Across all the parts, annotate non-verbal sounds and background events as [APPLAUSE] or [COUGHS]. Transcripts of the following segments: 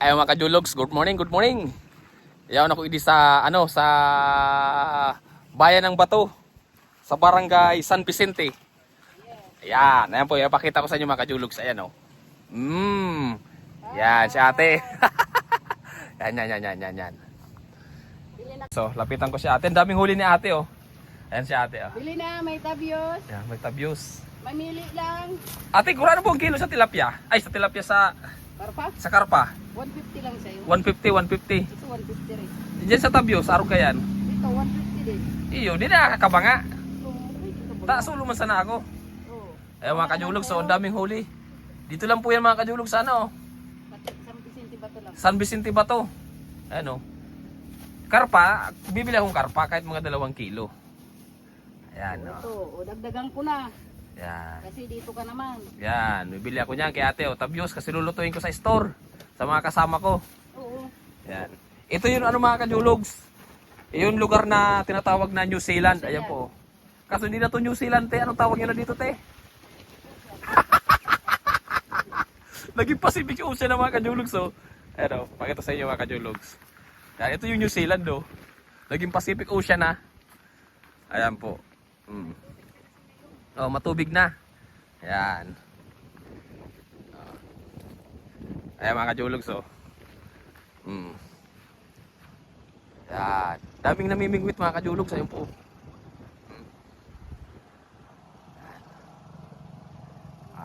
Ayaw mga kajulogs, good morning, good morning. Ayaw na ko idi sa, ano, sa bayan ng Bato. Sa barangay San Vicente. Ayan, ayan po, ipakita ko sa inyo mga kajulogs. Ayan. Oh. Mmm. Yan, si ate. [LAUGHS] yan, yan, yan, yan, yan, yan. So, lapitan ko si ate. Ang daming huli ni ate oh. Ayan si ate oh. Bili na, may tabios. Ayan, may tabios. Mamili lang. Ate, kung ano po ang kilo sa tilapia? Ay, sa tilapia sa, Karpa, sa karpa. 150 lang sa'yo. 150, 150. Ito 150 rin. Diyan sa tabios, araw ka yan. Ito 150 din. Iyo, di nakakabanga. Oo, ay, ito ba? Taas ulo man sana ako. Oo. Ayun mga kajulog, so ang daming huli. Dito lang po yan mga kajulog sa ano, San Vicente ba ito lang? San Vicente ba to? Ano? Karpa, bibili akong karpa kahit mga dalawang kilo. Ayan, oh. Ito, o dagdagan ko na. Yan. Kasi dito ka naman. Yan, bibili ako niyan kay ate, o tabios, kasi lulutuin ko sa store. Sa mga kasama ko. Oo. Yan. Ito yung ano mga kajulogs. Yung lugar na tinatawag na New Zealand. Ayan po. Kaso hindi na to New Zealand, te. Anong tawag nila dito, te? [LAUGHS] Naging Pacific Ocean na mga kajulogs, oh. Ayan, oh. Pakita sa inyo mga kajulogs. Yan, ito yung New Zealand, oh. Naging Pacific Ocean na. Ayan po. Mm. Oh, matubig na. Ayan. Oh. Ayan mga kajulogs, oh. Mm. Yan. Daming namimingwit mga kajulog sa po. Mm.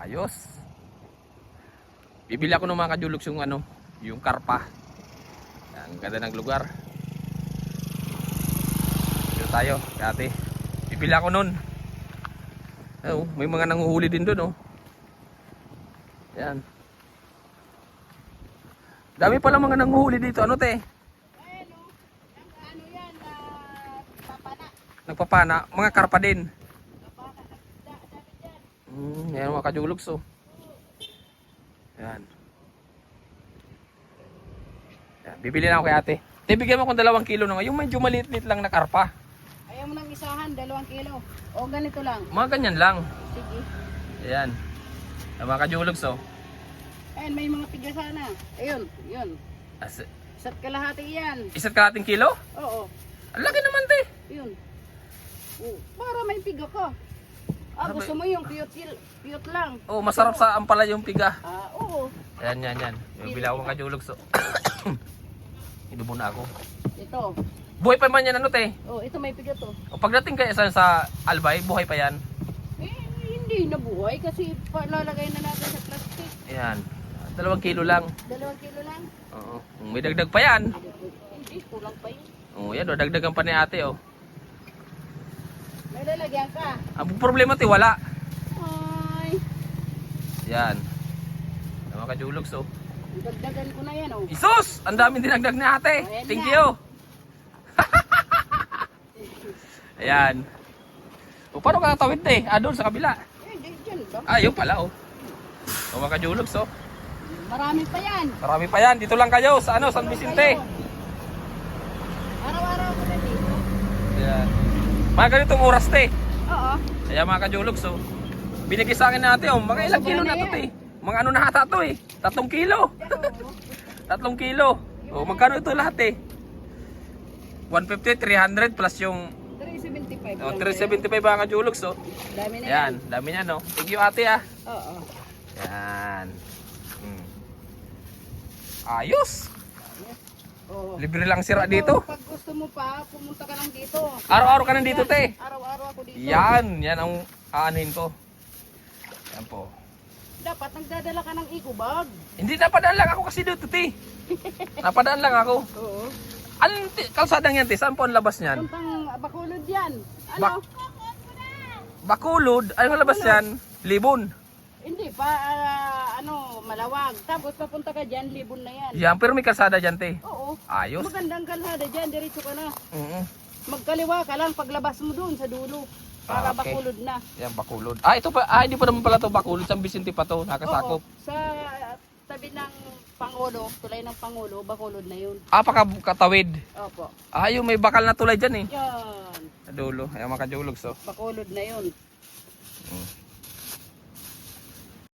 Ayos. Bibili ako ng mga kajulog yung ano, yung karpa. Ang ganda ng lugar. Dito tayo, dati. Bibili ako nun. Oh, may mga nanguhuli din doon, oh. Yan. Dami pala mga nanguhuli dito. Ano, te? Nagpapana. Mga karpa din. Mm, yan mga kajulugs oh. Yan. Yan. Bibili na ako kay ate. Te, bigyan mo akong dalawang kilo na nga. Yung medyo maliit-liit lang na karpa. Ayaw mo nang isahan, dalawang kilo. O ganito lang. Mga ganyan lang. Sige. Ayan. Yan mga kajulugs oh. Ayun, may mga piga sana. Ayun, yun. As, Isa't kalahati yan. isa't kalating kilo? Oo, Ang laki naman te. yun. Oh, para may piga ka. Ah, gusto mo yung cute, cute lang. Oh, masarap sa ampala yung piga. Ah, oo. Ayan, yan, yan. Bibili ako ng kajulugs [COUGHS] oh. Inubo na ako. Ito. Buhay pa man yan ano te. Oh, ito may piga to. O pagdating kaya sa, sa Albay, buhay pa yan. Eh, hindi nabuhay kasi palalagay na natin sa plastic. Ayan. Dalawang kilo lang. Dalawang kilo lang. Oo. May dagdag pa yan. Hindi, kulang pa yun. Oh, yan oh, dagdagan pa ni ate oh. May lalagyan ka. Ang problema ti wala. Ay, Yan. Yung mga kajulogs oh. Dagdagan ko na yan oh. Isus! Ang daming dinagdag ni ate. Ayan Thank na. you. [LAUGHS] Ayan. O paano ka tatawid te? Ah, doon sa kabila. Eh, di, dyan ba? Ah, yun pala oh. O mga kajulogs oh. Marami pa yan. Marami pa yan. Dito lang kayo sa ano, San Vicente. Araw-araw ko na dito. Ayan. Mga ganitong oras te. Oo. Kaya mga kajulogs oh. Binigay sa akin natin oh. Mga ilang Sobra kilo na na to yan. te. Mga ano na hata to eh. Tatlong kilo. [LAUGHS] Tatlong kilo. O, magkano ito lahat eh? 150, 300 plus yung 375 oh, lang. 375 mga kajulogs oh. Dami na yan. Yan, dami niya no. Thank you ate ah. Oo. Yan. Hmm. Ayos. Oo. Libre lang sira dito. Pag gusto mo pa, pumunta ka lang dito. Araw-araw ka nandito te. Araw-araw ako dito. Yan, yan ang aanin ko. Yan po. Dapat nagdadala ka ng eco bag. Hindi napadaan lang ako kasi dito te. [LAUGHS] Napadaan lang ako. Oo. Anong ti- kalsadang yan te? Saan po ang labas niyan? Puntang Bacolod yan. Ano? Bak- Bakulod. Anong labas yan? Libon. Hindi pa, ah, ano, malawag. Tapos papunta ka dyan, libon na yan. Yan, pero may kalsada dyan te. Oo. Ayos. Magandang kalsada dyan, diretso ka na. Oo. Magkaliwa ka lang paglabas mo doon sa dulo. Para Ah, okay. Bacolod na. Yan, Bakulod. Ah, ito pa. Ah, hindi pa naman pala to Bakulod. San Vicente pa to. Nakasakop. Oo, sa tabi ng Pangulo, tulay ng Pangulo, Bacolod na yun. Ah, paka katawid. Opo. Ah, yung may bakal na tulay dyan eh. Yan. Sa dulo. Ayan, makajulog so. Bacolod na yun. Mm.